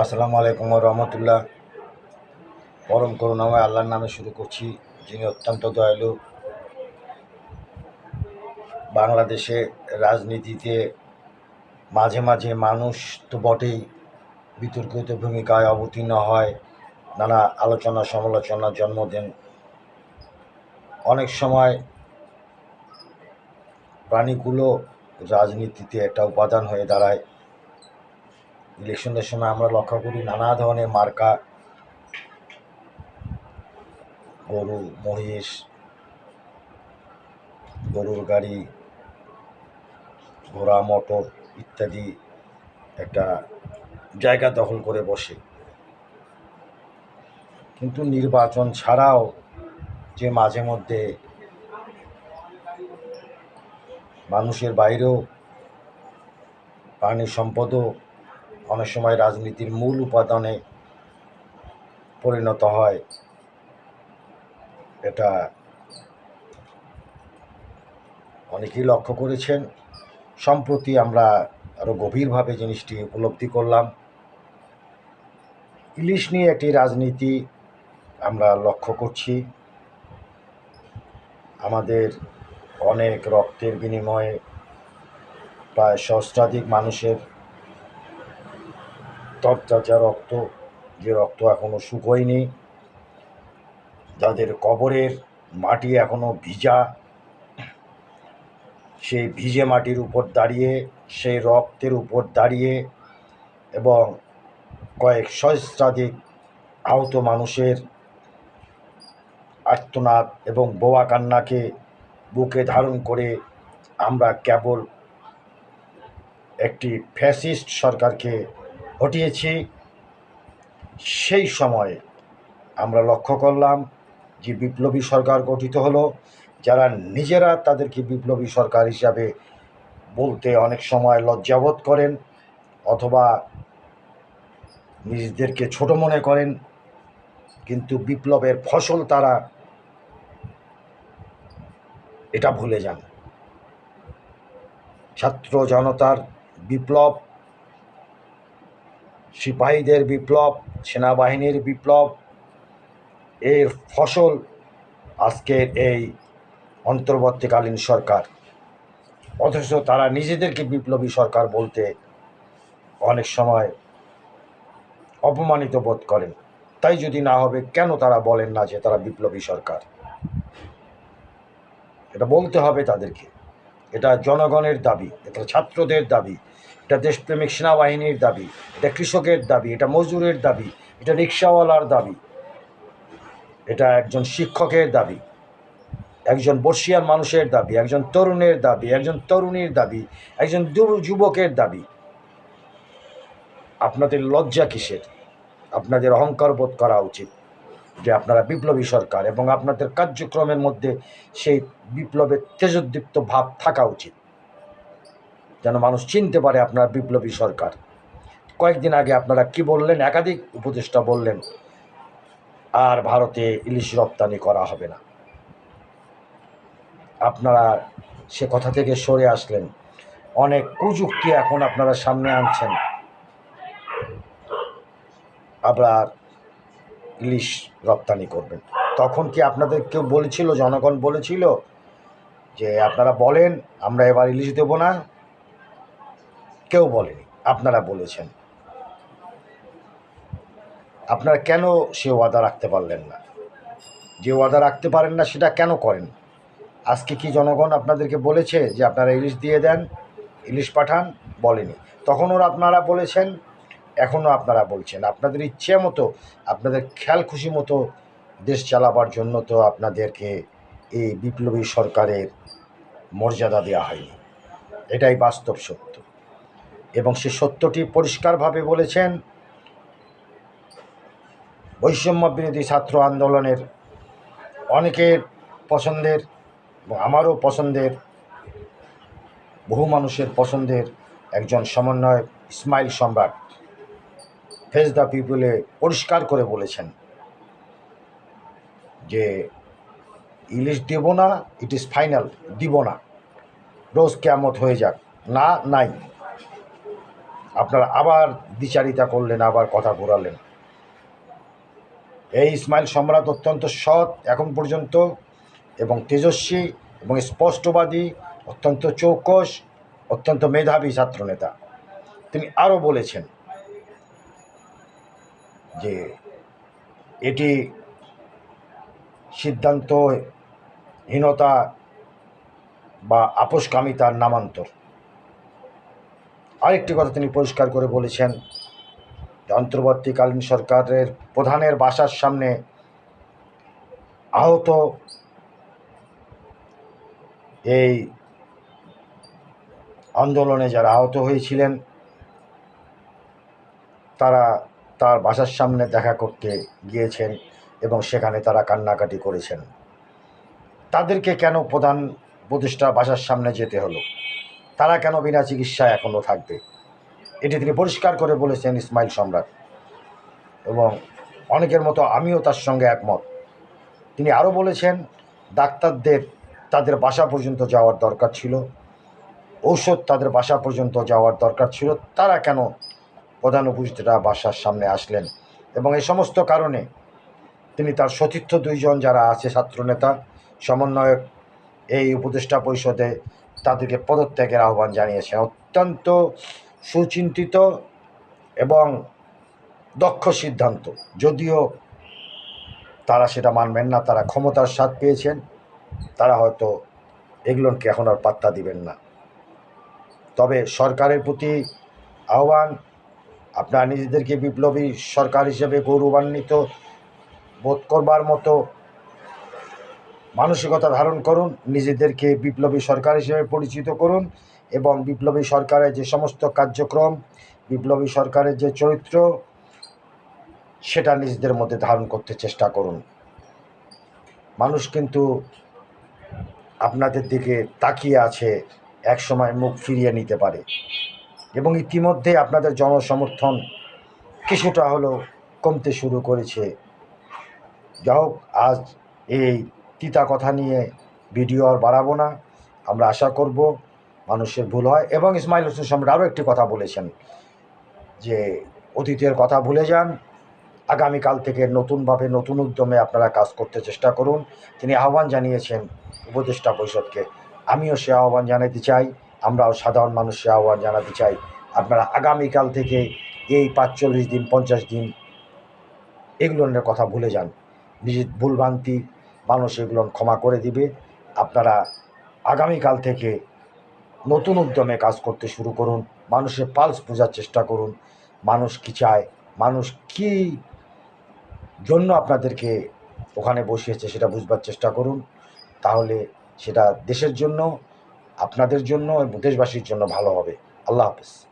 আসসালামু আলাইকুম রহমতুল্লাহ। পরম করুণাময় আল্লাহর নামে শুরু করছি, যিনি অত্যন্ত দয়ালু। বাংলাদেশে রাজনীতিতে মাঝে মাঝে মানুষ তো বটেই বিতর্কিত ভূমিকায় অবতীর্ণ হয়, নানা আলোচনা সমালোচনার জন্ম দেন। অনেক সময় প্রাণীগুলো রাজনীতিতে একটা উপাদান হয়ে দাঁড়ায়। ইলেকশনের সময় আমরা লক্ষ্য করি নানা ধরনের মার্কা, গরু, মহিষ, গরুর গাড়ি, ঘোড়া, মোটর ইত্যাদি একটা জায়গা দখল করে বসে। কিন্তু নির্বাচন ছাড়াও যে মাঝে মধ্যে মানুষের বাইরেও প্রাণী সম্পদও অনেক সময় রাজনীতির মূল উপাদানে পরিণত হয়। এটা অনেকেই লক্ষ্য করেছেন। সম্প্রতি আমরা আরও গভীরভাবে জিনিসটি উপলব্ধি করলাম। ইলিশ নিয়ে একটি রাজনীতি আমরা লক্ষ্য করছি। আমাদের অনেক রক্তের বিনিময়ে প্রায় সহস্রাধিক মানুষের তরতাজা রক্ত, যে রক্ত এখনও শুকোয়নি, যাদের কবরের মাটি এখনও ভিজা, সেই ভিজে মাটির উপর দাঁড়িয়ে, সেই রক্তের উপর দাঁড়িয়ে এবং কয়েক সহস্রাধিক আহত মানুষের আর্তনাদ এবং বোয়া কান্নাকে বুকে ধারণ করে আমরা কেবল একটি ফ্যাসিস্ট সরকারকে হটিয়েছি সেই সময়ে আমরা লক্ষ্য করলাম যে বিপ্লবী সরকার গঠিত হলো, যারা নিজেরা তাদেরকে বিপ্লবী সরকার হিসাবে বলতে অনেক সময় লজ্জাবোধ করেন অথবা নিজেদেরকে ছোট মনে করেন, কিন্তু বিপ্লবের ফসল তারা এটা ভুলে যান। ছাত্র জনতার বিপ্লব সিপাহীদের বিপ্লব, সেনাবাহিনীর বিপ্লব, এর ফসল আজকের এই অন্তর্বর্তীকালীন সরকার। অথচ তারা নিজেদেরকে বিপ্লবী সরকার বলতে অনেক সময় অপমানিত বোধ করেন। তাই যদি না হবে, কেন তারা বলেন না যে তারা বিপ্লবী সরকার? এটা বলতে হবে তাদেরকে। এটা জনগণের দাবি, এটা ছাত্রদের দাবি। এটা দেশপ্রেমিক সেনাবাহিনীর দাবি, এটা কৃষকের দাবি, এটা মজুরের দাবি, এটা রিক্সাওয়ালার দাবি, এটা একজন শিক্ষকের দাবি, একজন বর্ষিয়ান মানুষের দাবি, একজন তরুণের দাবি, একজন তরুণীর দাবি, একজন দু- যুবকের দাবি। আপনাদের লজ্জা কিসের? আপনাদের অহংকার বোধ করা উচিত যে আপনারা বিপ্লবী সরকার এবং আপনাদের কার্যক্রমের মধ্যে সেই বিপ্লবের তেজোদ্দীপ্ত ভাব থাকা উচিত। যেন মানুষ চিনতে পারে আপনার বিপ্লবী সরকার। কয়েকদিন আগে আপনারা কি বললেন? একাধিক উপদেষ্টা বললেন, আর ভারতে ইলিশ রপ্তানি করা হবে না। আপনারা সে কথা থেকে সরে আসলেন। অনেক কুযুক্তি এখন আপনারা সামনে আনছেন। আবার ইলিশ রপ্তানি করবেন। তখন কি আপনাদের কেউ বলেছিল, জনগণ বলেছিল যে আপনারা বলেন, আমরা এবার ইলিশ দেব না? কেউ বলেনি, আপনারা বলেছেন। আপনারা কেন সে ওয়াদা রাখতে পারলেন না? যে ওয়াদা রাখতে পারেন না, সেটা কেন করেন? আজকে কি জনগণ আপনাদেরকে বলেছে যে আপনারা ইলিশ দিয়ে দেন, ইলিশ পাঠান? বলেনি। তখন ওরা আপনারা বলেছেন, এখনও আপনারা বলছেন। আপনাদের ইচ্ছে মতো, আপনাদের খেয়াল খুশি মতো দেশ চালাবার জন্য তো আপনাদেরকে এই বিপ্লবী সরকারের মর্যাদা দেওয়া হয়নি। এটাই বাস্তব সত্য। এবং সে সত্যটি পরিষ্কারভাবে বলেছেন বৈষম্য বিরোধী ছাত্র আন্দোলনের অনেকের পছন্দের এবং আমারও পছন্দের, বহু মানুষের পছন্দের একজন সমন্বয়ক ইসমাইল সম্রাট ফেস দ্য পিপুলে পরিষ্কার করে বলেছেন যে, ইলিশ দেব না, ইট ইজ ফাইনাল, দিব না। রোজ কেমত হয়ে যাক। না, নাই। আপনারা আবার দ্বিচারিতা করলেন, আবার কথা ঘোরালেন। এই ইসমাইল সম্রাট অত্যন্ত সৎ এখন পর্যন্ত এবং তেজস্বী এবং স্পষ্টবাদী, অত্যন্ত চৌকস, অত্যন্ত মেধাবী ছাত্রনেতা তিনি আরও বলেছেন যে এটি সিদ্ধান্তহীনতা বা আপোষকামিতার নামান্তর। আরেকটি কথা তিনি পরিষ্কার করে বলেছেন। অন্তর্বর্তীকালীন সরকারের প্রধানের বাসার সামনে আহত এই আন্দোলনে যারা আহত হয়েছিলেন, তারা তার বাসার সামনে দেখা করতে গিয়েছেন এবং সেখানে তারা কান্নাকাটি করেছেন। তাদেরকে কেন প্রধান প্রতিষ্ঠা বাসার সামনে যেতে হলো? তারা কেন বিনা চিকিৎসায় এখনও থাকবে? এটি তিনি পরিষ্কার করে বলেছেন ইসমাইল সম্রাট। এবং অনেকের মতো আমিও তার সঙ্গে একমত। তিনি আরও বলেছেন, ডাক্তারদের তাদের বাসা পর্যন্ত যাওয়ার দরকার ছিল। ঔষধ তাদের বাসা পর্যন্ত যাওয়ার দরকার ছিল। তারা কেন প্রধান উপদেষ্টা বাসার সামনে আসলেন? এবং এই সমস্ত কারণে তিনি তার সতীর্থ দুইজন যারা আছে ছাত্রনেতা, সমন্বয়ক, এই উপদেষ্টা পরিষদে তাদেরকে পদত্যাগের আহ্বান জানিয়েছেন অত্যন্ত সুচিন্তিত এবং দক্ষ সিদ্ধান্ত। যদিও তারা সেটা মানবেন না, তারা ক্ষমতার স্বাদ পেয়েছেন, তারা হয়তো এগুলোকে এখন আর পাত্তা দিবেন না। তবে সরকারের প্রতি আহ্বান, আপনারা নিজেদেরকে বিপ্লবী সরকার হিসেবে গৌরবান্বিত বোধ করবার মতো মানসিকতা ধারণ করুন, নিজেদেরকে বিপ্লবী সরকার হিসেবে পরিচিত করুন এবং বিপ্লবী সরকারের যে সমস্ত কার্যক্রম, বিপ্লবী সরকারের যে চরিত্র, সেটা নিজেদের মধ্যে ধারণ করতে চেষ্টা করুন। মানুষ কিন্তু আপনাদের দিকে তাকিয়ে আছে এক সময় মুখ ফিরিয়ে নিতে পারে এবং ইতিমধ্যে আপনাদের জনসমর্থন কিছুটা হলেও কমতে শুরু করেছে। যা হোক আজ এই তিতা কথা নিয়ে ভিডিও আর বাড়াবো না। আমরা আশা করব মানুষের ভুল হয়। এবং ইসমাইল হোসেন সম্রাট আরও একটি কথা বলেছেন যে, অতীতের কথা ভুলে যান। আগামীকাল থেকে নতুনভাবে নতুন উদ্যমে আপনারা কাজ করতে চেষ্টা করুন। তিনি আহ্বান জানিয়েছেন উপদেষ্টা পরিষদকে। আমিও সে আহ্বান জানাতে চাই। আমরাও সাধারণ মানুষকে আহ্বান জানাতে চাই। আপনারা আগামীকাল থেকে এই পাঁচচল্লিশ দিন, পঞ্চাশ দিন এগুলোর কথা ভুলে যান। নিজের ভুলভ্রান্তি মানুষ এগুলো ক্ষমা করে দিবে। আপনারা আগামীকাল থেকে নতুন উদ্যমে কাজ করতে শুরু করুন, মানুষের পালস বোঝার চেষ্টা করুন, মানুষ কি চায়, মানুষ কী জন্য আপনাদেরকে ওখানে বসিয়েছে সেটা বুঝবার চেষ্টা করুন। তাহলে সেটা দেশের জন্য, আপনাদের জন্য এবং দেশবাসীর জন্য ভালো হবে। আল্লাহ হাফেজ।